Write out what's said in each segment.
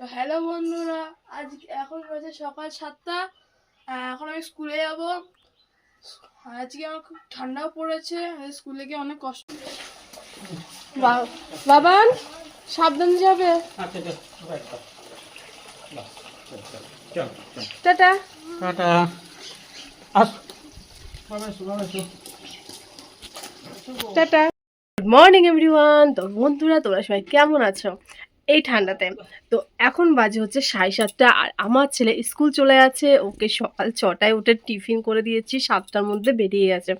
তো হ্যালো বন্ধুরা আজ এখন বাজে সকাল সাতটা। এখন আমি স্কুলে যাব। আজকে আমার খুব ঠান্ডাও পড়েছে স্কুলে গিয়ে অনেক কষ্ট বাবান সাবধান যাবে। আচ্ছা। টাটা। গুড মর্নিং এভরিওয়ান তো বন্ধুরা, তোমরা সবাই কেমন আছো? এই ঠান্ডাতে। তো এখন বাজে হচ্ছে সাড়ে সাতটা, আর আমার ছেলে স্কুল চলে আছে ওকে সকাল ছটায় উঠে টিফিন করে দিয়েছি, সাতটার মধ্যে বেরিয়ে গেছে।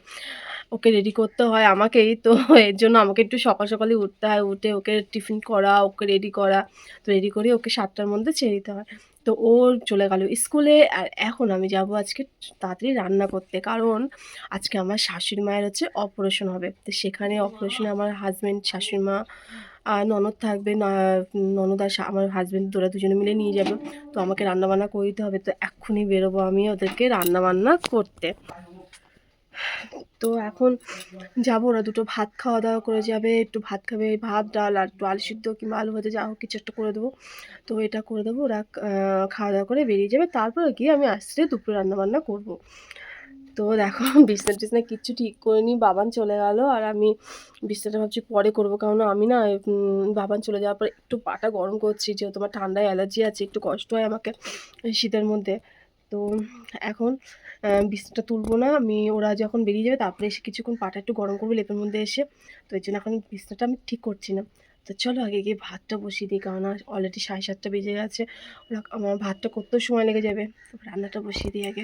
ওকে রেডি করতে হয় আমাকেই। তো এর জন্য আমাকে একটু সকাল সকালে উঠতে হয়। উঠে ওকে টিফিন করা, ওকে রেডি করা। তো রেডি করে ওকে সাতটার মধ্যে ছেড়ে দিতে হয়। তো ও চলে গেল স্কুলে আর এখন আমি যাব আজকে তাড়াতাড়ি রান্না করতে। কারণ আজকে আমার শাশুড়ি মায়ের হচ্ছে অপারেশন হবে। তো সেখানে অপারেশনে আমার হাজব্যান্ড শাশুড়ি মা, আর ননদ থাকবে। ননদ আর আমার হাজব্যান্ড তোরা দুজনে মিলে নিয়ে যাবে। তো আমাকে রান্নাবান্না করে দিতে হবে। তো এক্ষুনি বেরোবো আমি ওদেরকে রান্নাবান্না করতে। তো এখন যাব ওরা দুটো ভাত খাওয়া দাওয়া করে যাবে, একটু ভাত খাবে, ভাত, ডাল আর একটু আলু সিদ্ধ কিংবা আলু ভাজা, যা হোক কিছু একটা করে দেবো। তো এটা করে দেবো, ওরা খাওয়া দাওয়া করে বেরিয়ে যাবে, তারপরে গিয়ে আমি আসতে দুপুরে রান্নাবান্না করব। তো দেখো, বিছনা টিছনা কিচ্ছু ঠিক করিনি, বাবান চলে গেল আর আমি বিছনাটা ভাবছি পরে করব, কারণ আমি না বাবান চলে যাওয়ার পর একটু পাটা গরম করছি, যেহেতু আমার ঠান্ডায় অ্যালার্জি আছে, একটু কষ্ট হয় আমাকে শীতের মধ্যে। তো এখন বিছনাটা তুলবো না। আমি, ওরা যখন বেরিয়ে যাবে, তারপরে এসে কিছুক্ষণ পাটা একটু গরম করব, লেপের মধ্যে এসে। তো এই জন্য এখন বিছনাটা আমি ঠিক করছি না। তো চলো আগে গিয়ে ভাতটা বসিয়ে দিই কারণ অলরেডি সাড়ে সাতটা বেজে গেছে। ওরা, আমার ভাতটা করতেও সময় লেগে যাবে, রান্নাটা বসিয়ে দিই আগে।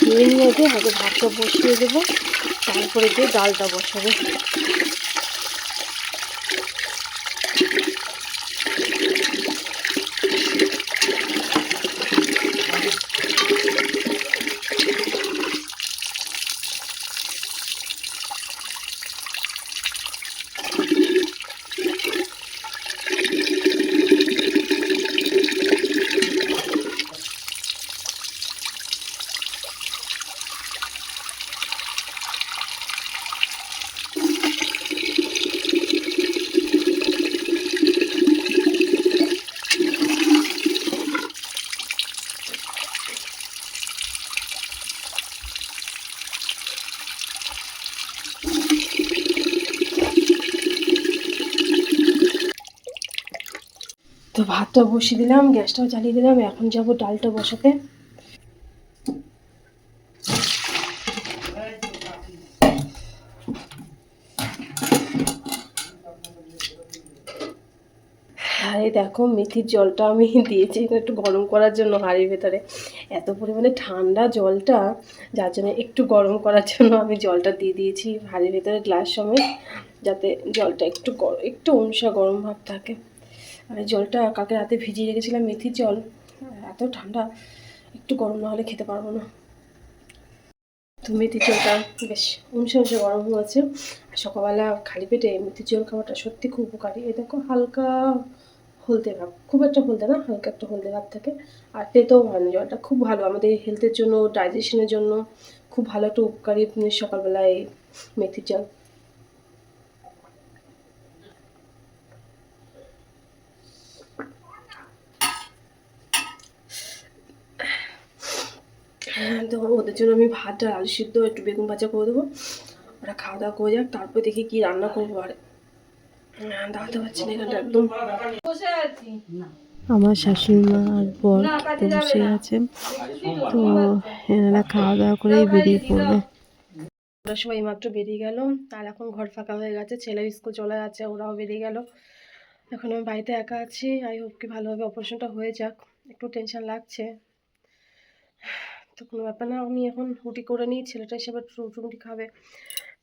ধুয়ে নিয়ে আগে ভাতটা বসিয়ে দেবো, তারপরে গিয়ে ডালটা বসাবো। ভাতটা বসিয়ে দিলাম, গ্যাসটাও জ্বালিয়ে দিলাম, এখন যাব ডালটা বসাতে। আর দেখো, মেথির জলটা আমি দিয়েছি একটু গরম করার জন্য হাঁড়ির ভেতরে। এত পরিমাণে ঠান্ডা জলটা, যার জন্য একটু গরম করার জন্য আমি জলটা দিয়ে দিয়েছি হাঁড়ির ভেতরে গ্লাস সমেত, যাতে জলটা একটু গরম একটু অনুসা গরম ভাব থাকে। আর এই জলটা কালকে রাতে ভিজিয়ে রেখেছিলাম মেথির জল। এত ঠান্ডা, একটু গরম না হলে খেতে পারব না। তো মেথির জলটা বেশ উনসে উনসে গরম হয়েছে। আর সকালবেলা খালি পেটে মেথির জল খাওয়াটা সত্যি খুব উপকারী। এই দেখো, হালকা হলদে ভাব, খুব একটা হলদে না, হালকা একটা হলদে ভাব থাকে। আর তেতেও হয় না জলটা, খুব ভালো আমাদের হেলথের জন্য ডাইজেশনের জন্য খুব ভালো একটা উপকারী সকালবেলায় মেথির জল। তো ওদের জন্য আমি ভাত আর আলু সিদ্ধ একটু বেগুন ভাজা করে দেবো। ওরা খাওয়া দাওয়া করে যাক তারপর দেখি কি রান্না করব আর। হ্যাঁ, দাঁড়াতে পারছি না এখানটা একদম। আমার শাশুড়ি মা আর বর খেতে বসে আছে। তো এনারা খাওয়া দাওয়া করে বেরিয়ে পড়বে ওরা সবাই মাত্র বেরিয়ে গেল আর এখন ঘর ফাঁকা হয়ে গেছে ছেলে স্কুল চলে যাচ্ছে ওরাও বেরিয়ে গেল। এখন আমি বাড়িতে একা আছি আই হোপ কি ভালোভাবে অপারেশনটা হয়ে যাক। একটু টেনশন লাগছে। তো কোনো ব্যাপার না, আমি এখন রুটি করে নিই, ছেলেটা আবার রুটি খাবে।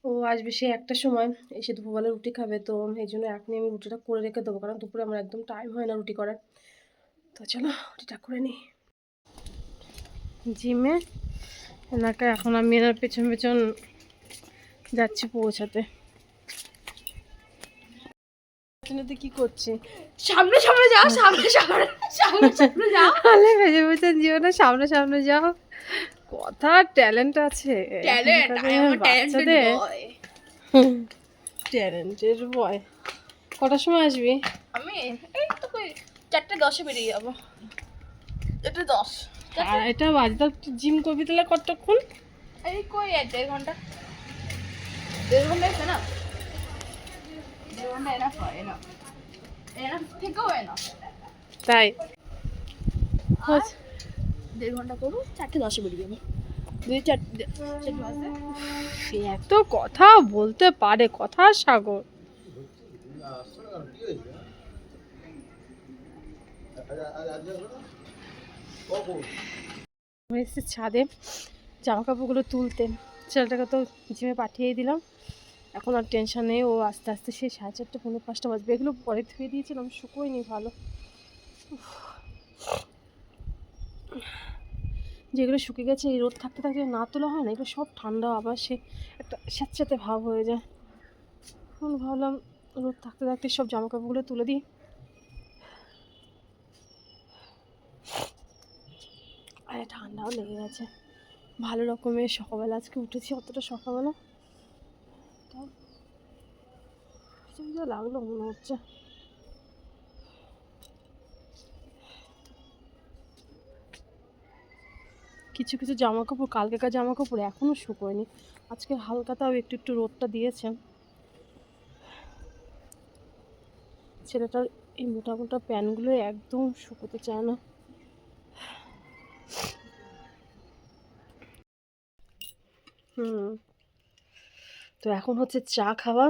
ও আসবে সে একটা সময়, এসে দুপুরবেলা রুটি খাবে, তো এই জন্য এখনই আমি রুটিটা করে রেখে দেবো, কারণ দুপুরে আমার একদম টাইম হয় না রুটি করার। তো চলো, রুটিটা করে নিই। জিমে এনাকে এখন আমি এনার পেছন পেছন যাচ্ছি পৌঁছাতে। পেছনেতে কি করছি? সামনে সামনে যাও, সামনে সামনে সামনে সামনে যাও। আলে, ভেজে ভেজে যেও না, সামনে সামনে যাও। কথা ট্যালেন্ট আছে। Talent I am talented boy ট্যালেন্টের boy কটার সময় আসবি? আমি এই তো কই চারটে দশে বেরিয়ে যাব। চারটে দশ। আর এটা জিম করবি তাহলে কতক্ষণ? এই কই এক দেড় ঘণ্টা। দেড় ঘণ্টা এসে না? দেড় ঘণ্টা এনাফ হয় এনাফ এনাফ থেকেও এনাফ তাই? দেড় ঘণ্টা করব, চারটে দশে বেরিয়ে যাব। দুই চারটে সে এত কথা বলতে পারে, কথা সাগর। এসেছি ছাদে জামা কাপড়গুলো তুলতে। ছেলেটাকে তো জিমে পাঠিয়ে দিলাম। এখন আর টেনশন নেই, ও আস্তে আস্তে সেই সাড়ে চারটে পনেরো পাঁচটা বাজবে। এগুলো পরে ধুয়ে দিয়েছিলাম, শুকোয়নি ভালো। যেগুলো শুকিয়ে গেছে, এই রোদ থাকতে থাকতে না তোলা হয় না, এগুলো সব ঠান্ডা, আবার সে একটা স্যাঁতস্যাঁতে ভাব হয়ে যায়। এখন ভাবলাম, রোদ থাকতে থাকতে সব জামা কাপড়গুলো তুলে দিই। আরে ঠান্ডাও লেগে গেছে। ভালো রকমের সকালবেলা, আজকে উঠেছি অতটা সকালবেলা। লাগল মনে হচ্ছে। কিছু কিছু জামা কাপড় কালকেকার জামা কাপড় এখনও শুকোয়নি। আজকে হালকা তাও একটু একটু রোদটা দিয়েছে। ছেলেটার এই মোটা মোটা প্যান্টগুলো একদম শুকোতে চায় না। হুম। তো এখন হচ্ছে চা খাওয়া।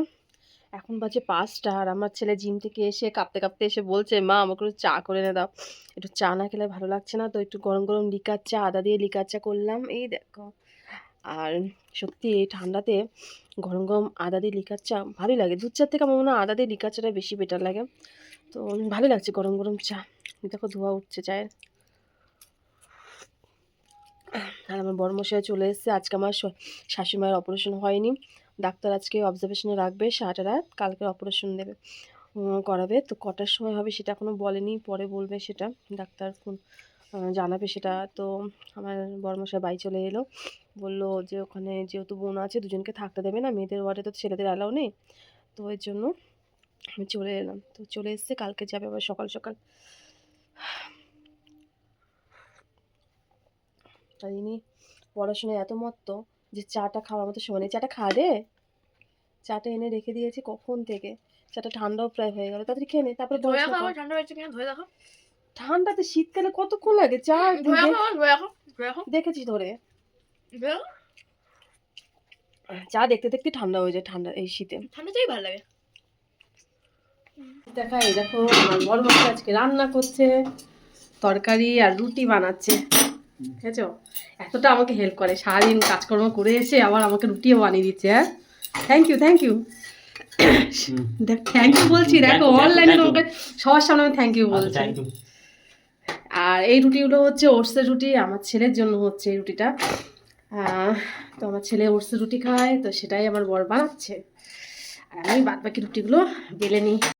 এখন বাজে পাঁচটা আর আমার ছেলে জিম থেকে এসে কাঁপতে কাঁপতে এসে বলছে, মা, আমাকে একটু চা করে এনে দাও। একটু চা না খেলে ভালো লাগছে না, তো একটু গরম গরম লিকার চা, আদা দিয়ে লিকার চা করলাম। এই দেখো। আর সত্যি এই ঠান্ডাতে গরম গরম আদা দিয়ে লিকার চা ভালোই লাগে। দুধ চার থেকে আমার মনে হয় আদা দিয়ে লিকার চাটা বেশি বেটার লাগে। তো ভালো লাগছে গরম গরম চা। দেখো ধোয়া উঠছে চায়ের। আর আমার বড়মশাই চলে এসেছে। আজকে আমার শাশুড়ি মায়ের অপারেশন হয়নি। ডাক্তার আজকে অবজারভেশনে রাখবে, সারাটা রাত কালকে অপারেশন দেবে করাবে। তো কটার সময় হবে সেটা এখনও বলেনি, পরে বলবে সেটা। ডাক্তার ফোন জানাবে সেটা। তো আমার বড়মশাই বাড়ি চলে এলো। বলল যে ওখানে যেহেতু বোন আছে, দুজনকে থাকতে দেবে না, মেয়েদের ওয়ার্ডে তো ছেলেদের অ্যালাউ নেই। তো এর জন্য আমি চলে এলাম। তো চলে এসেছে, কালকে যাবে আবার সকাল সকাল। তাই ইনি পড়াশোনায় এত মত্ত। যে চাটা খাওয়ার মতো সময় নেই। চাটা খা রে চাটা এনে রেখে দিয়েছি কখন থেকে? চাটা ঠান্ডাও প্রায় হয়ে গেল। তাড়াতাড়ি খেয়ে নে তারপরে। ঠান্ডা হয়েছে কিনা ধুয়ে দেখো। ঠান্ডাতে শীতকালে কতক্ষণ লাগে? চা দে- দেখেছি ধরে। চা দেখতে দেখতে ঠান্ডা হয়ে যায় ঠান্ডা এই শীতে। ঠান্ডা চাই ভালো লাগে। দেখা এই দেখো আমার বড় আজকে রান্না করছে তরকারি আর রুটি বানাচ্ছে। ঠিক আছে? এতটা আমাকে হেল্প করে। সারাদিন কাজকর্ম করে এসে আবার আমাকে রুটিও বানিয়ে দিচ্ছে হ্যাঁ? থ্যাংক ইউ থ্যাংক ইউ দেখ থ্যাংক ইউ বলছি দেখো অনলাইনে তোমাকে সবার সামনে আমি থ্যাংক ইউ আচ্ছা বলছি। আর এই রুটিগুলো হচ্ছে ওটসের রুটি আমার ছেলের জন্য হচ্ছে এই রুটিটা। তো আমার ছেলে ওটসের রুটি খায় তো সেটাই আমার বর বানাচ্ছে। আর আমি বাদ বাকি রুটিগুলো বেলে নিই।